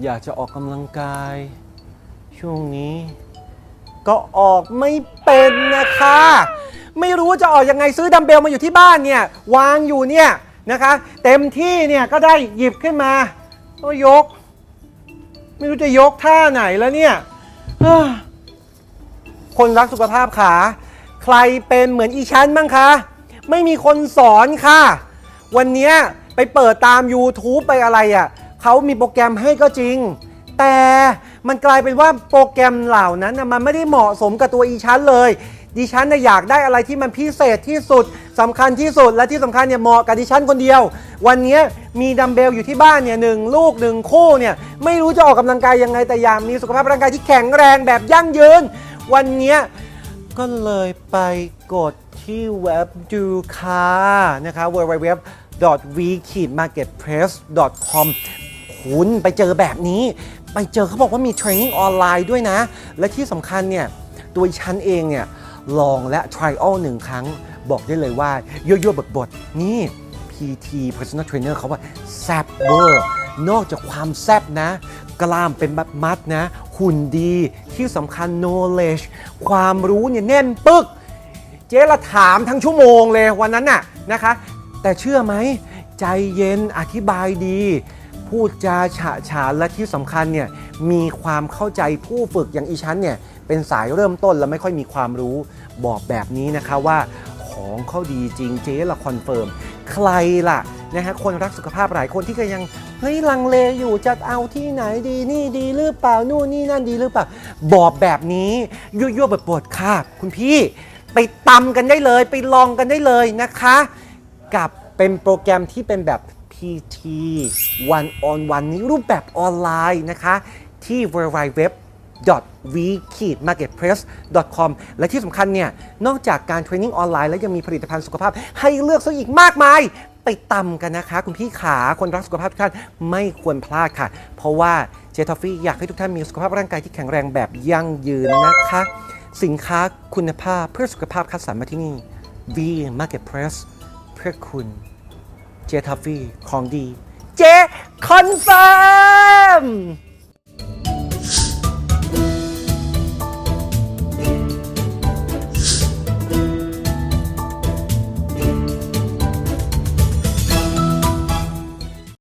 อยากจะออกกำลังกาย ช่วงนี้ ก็ออกไม่เป็นนะคะ ไม่รู้จะออกยังไงซื้อดัมเบลมาอยู่ที่บ้านเนี่ยวางอยู่เนี่ยนะคะ เต็มที่เนี่ยก็ได้หยิบขึ้นมาก็ยก ไม่รู้จะยกท่าไหนแล้วเนี่ยคนรักสุขภาพขา ใครเป็นเหมือนอีชั้นบ้างคะ ไม่มีคนสอนค่ะ วันนี้ไปเปิดตาม YouTube ไปอะไรอะ่ะ เขามีโปรแกรมให้ก็จริง แต่มันกลายเป็นว่าโปรแกรมเหล่านั้นนะมันไม่ได้เหมาะสมกับตัวอีชั้นเลยดิฉันนะอยากได้อะไรที่มันพิเศษที่สุดสำคัญที่สุดและที่สำคัญเนี่ยเหมาะกับดิฉันคนเดียว วันนี้มีดัมเบลอยู่ที่บ้านเนี่ยหนึ่งลูกหนึ่งคู่เนี่ยไม่รู้จะออกกำลังกายยังไงแต่อยากมีสุขภาพร่างกายที่แข็งแรงแบบยั่งยืน วันนี้ก็เลยไปกดที่เว็บดูค่ะนะคะ www.v-marketplace.com คุณไปเจอแบบนี้ ไปเจอเขาบอกว่ามีเทรนนิ่งออนไลน์ด้วยนะ และที่สำคัญเนี่ยตัวฉันเองเนี่ยลองและ trial หนึ่งครั้ง บอกได้เลยว่ายั่วๆบทๆนี่ PT personal trainer เขาว่าแซบเวอร์นอกจากความแซบนะ กล้ามเป็นแบบมัดนะ หุ่นดีที่สำคัญ knowledge ความรู้เนี่ยแน่นปึก เจ๊ละถามทั้งชั่วโมงเลยวันนั้นน่ะนะคะ แต่เชื่อไหม ใจเย็นอธิบายดี พูดจาฉะฉานและที่สำคัญเนี่ยมีความเข้าใจผู้ฝึกอย่างอีชั้นเนี่ยเป็นสายเริ่มต้นและไม่ค่อยมีความรู้บอกแบบนี้นะคะว่าของเขาดีจริงเจ๊ละคอนเฟิร์มใครล่ะนะฮะคนรักสุขภาพหลายคนที่ก็ยังเฮ้ยลังเลอยู่จะเอาที่ไหนดีนี่ดีหรือเปล่านู่นนี่นั่นดีหรือเปล่าบอกแบบนี้ยั่วๆบดค่ะคุณพี่ไปตำกันได้เลย ไปลองกันได้เลยนะคะ กับเป็นโปรแกรมที่เป็นแบบ PT one on one นี้รูปแบบออนไลน์นะคะ ที่ www v marketplace com และที่สำคัญเนี่ย นอกจากการเทรนนิ่งออนไลน์แล้วยังมีผลิตภัณฑ์สุขภาพ ให้เลือกซะอีกมากมาย ไปตำกันนะคะ คุณพี่ขาคนรักสุขภาพทุกท่านไม่ควรพลาดค่ะ เพราะว่าเจทอฟฟี่อยากให้ทุกท่านมีสุขภาพร่างกายที่แข็งแรงแบบยั่งยืนนะคะ สินค้าคุณภาพเพื่อสุขภาพคัดสรรมาที่นี่ V Marketplace เพื่อคุณ เจทัฟฟี่ของดี เจคอนเฟิร์ม